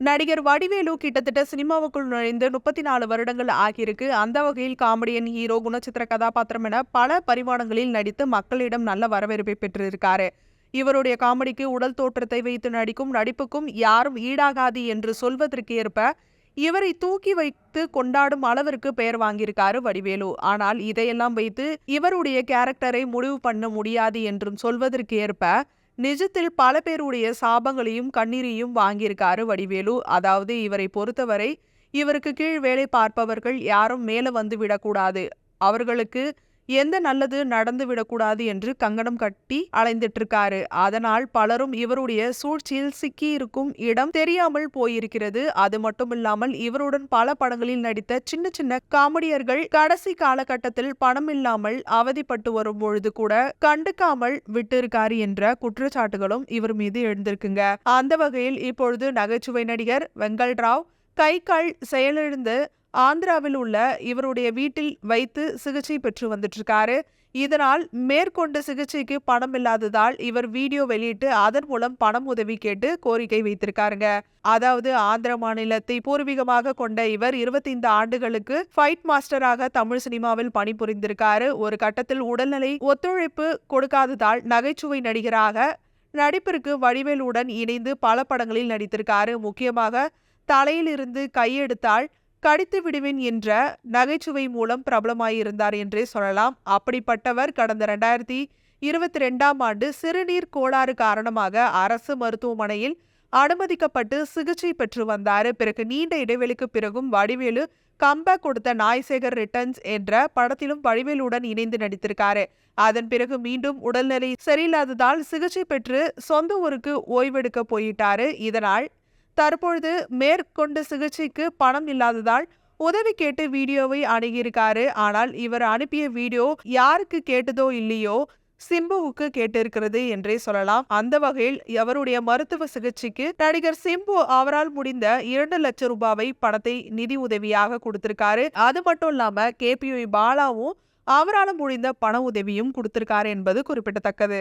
நடிகர் வடிவேலு கிட்டத்தட்ட சினிமாவுக்குள் நுழைந்து முப்பத்தி நாலு வருடங்கள் ஆகியிருக்கு. அந்த வகையில் காமெடியன் ஹீரோ குணச்சித்திர கதாபாத்திரம் என பல பரிமாணங்களில் நடித்து மக்களிடம் நல்ல வரவேற்பை பெற்றிருக்காரு. இவருடைய காமெடிக்கு உடல் தோற்றத்தை வைத்து நடிக்கும் நடிப்புக்கும் யாரும் ஈடாகாது என்று சொல்வதற்கு ஏற்ப இவரை தூக்கி வைத்து கொண்டாடும் அளவிற்கு பெயர் வாங்கியிருக்காரு வடிவேலு. ஆனால் இதையெல்லாம் வைத்து இவருடைய கேரக்டரை முடிவு பண்ண முடியாது என்றும் சொல்வதற்கு ஏற்ப நிஜத்தில் பல பேருடைய சாபங்களையும் கண்ணீரையும் வாங்கியிருக்காரு வடிவேலு. அதாவது இவரை பொறுத்தவரை இவருக்கு கீழ் வேலை பார்ப்பவர்கள் யாரும் மேல வந்து விடக்கூடாது. அவர்களுக்கு எந்த நல்லது நடந்து விடக்கூடாது என்று கங்கணம் கட்டி அலைந்துட்டு இருக்காரு அதனால் பலரும் இவருடைய சூழ்ச்சியில் சிக்கி இருக்கும் இடம் தெரியாமல் போயிருக்கிறது. அது மட்டும் இல்லாமல் இவருடன் பல படங்களில் நடித்த சின்ன சின்ன காமெடியர்கள் கடைசி காலகட்டத்தில் பணம் இல்லாமல் அவதிப்பட்டு வரும் பொழுது கூட கண்டுக்காமல் விட்டிருக்காரு என்ற குற்றச்சாட்டுகளும் இவர் மீது எழுந்திருக்குங்க. அந்த வகையில் இப்பொழுது நகைச்சுவை நடிகர் வெங்கல் ராவ் கை கால் செயலிழந்து ஆந்திராவில் உள்ள இவருடைய வீட்டில் வைத்து சிகிச்சை பெற்று வந்துட்டு இருக்காரு இதனால் மேற்கொண்ட சிகிச்சைக்கு பணம் இல்லாததால் இவர் வீடியோ வெளியிட்டு அதன் மூலம் பணம் உதவி கேட்டு கோரிக்கை வைத்திருக்காருங்க. அதாவது ஆந்திர மாநிலத்தை பூர்வீகமாக கொண்ட இவர் இருபத்தைந்து ஆண்டுகளுக்கு ஃபைட் மாஸ்டராக தமிழ் சினிமாவில் பணிபுரிந்திருக்காரு. ஒரு கட்டத்தில் உடல்நிலை ஒத்துழைப்பு கொடுக்காததால் நகைச்சுவை நடிகராக நடிப்பிற்கு வடிவேலுடன் இணைந்து பல படங்களில் நடித்திருக்காரு. முக்கியமாக தலையிலிருந்து கையெடுத்தால் கடித்து விடுவேன் என்ற நகைச்சுவை மூலம் பிரபலமாயிருந்தார் என்றே சொல்லலாம். அப்படிப்பட்டவர் கடந்த ரெண்டாயிரத்தி இருபத்தி ரெண்டாம் ஆண்டு சிறுநீர் கோளாறு காரணமாக அரசு மருத்துவமனையில் அனுமதிக்கப்பட்டு சிகிச்சை பெற்று வந்தார். பிறகு நீண்ட இடைவெளிக்கு பிறகும் வடிவேலு கம்பேக் கொடுத்த நாய்சேகர் ரிட்டர்ன்ஸ் என்ற படத்திலும் வடிவேலுடன் இணைந்து நடித்திருக்காரு. அதன் பிறகு மீண்டும் உடல்நிலை சரியில்லாததால் சிகிச்சை பெற்று சொந்த ஊருக்கு ஓய்வெடுக்க போயிட்டாரு. இதனால் தற்பொழுது மேற்கொண்ட சிகிச்சைக்கு பணம் இல்லாததால் உதவி கேட்டு வீடியோவை அணுகியிருக்காரு. ஆனால் இவர் அனுப்பிய வீடியோ யாருக்கு கேட்டதோ இல்லையோ சிம்புவுக்கு கேட்டிருக்கிறது என்றே சொல்லலாம். அந்த வகையில் அவருடைய மருத்துவ சிகிச்சைக்கு நடிகர் சிம்பு அவரால் முடிந்த இரண்டு லட்சம் ரூபாவை பணத்தை நிதி உதவியாக கொடுத்திருக்காரு. அது மட்டும் இல்லாம கேபிஒய் பாலாவும் அவரால் முடிந்த பண உதவியும் கொடுத்திருக்காரு என்பது குறிப்பிடத்தக்கது.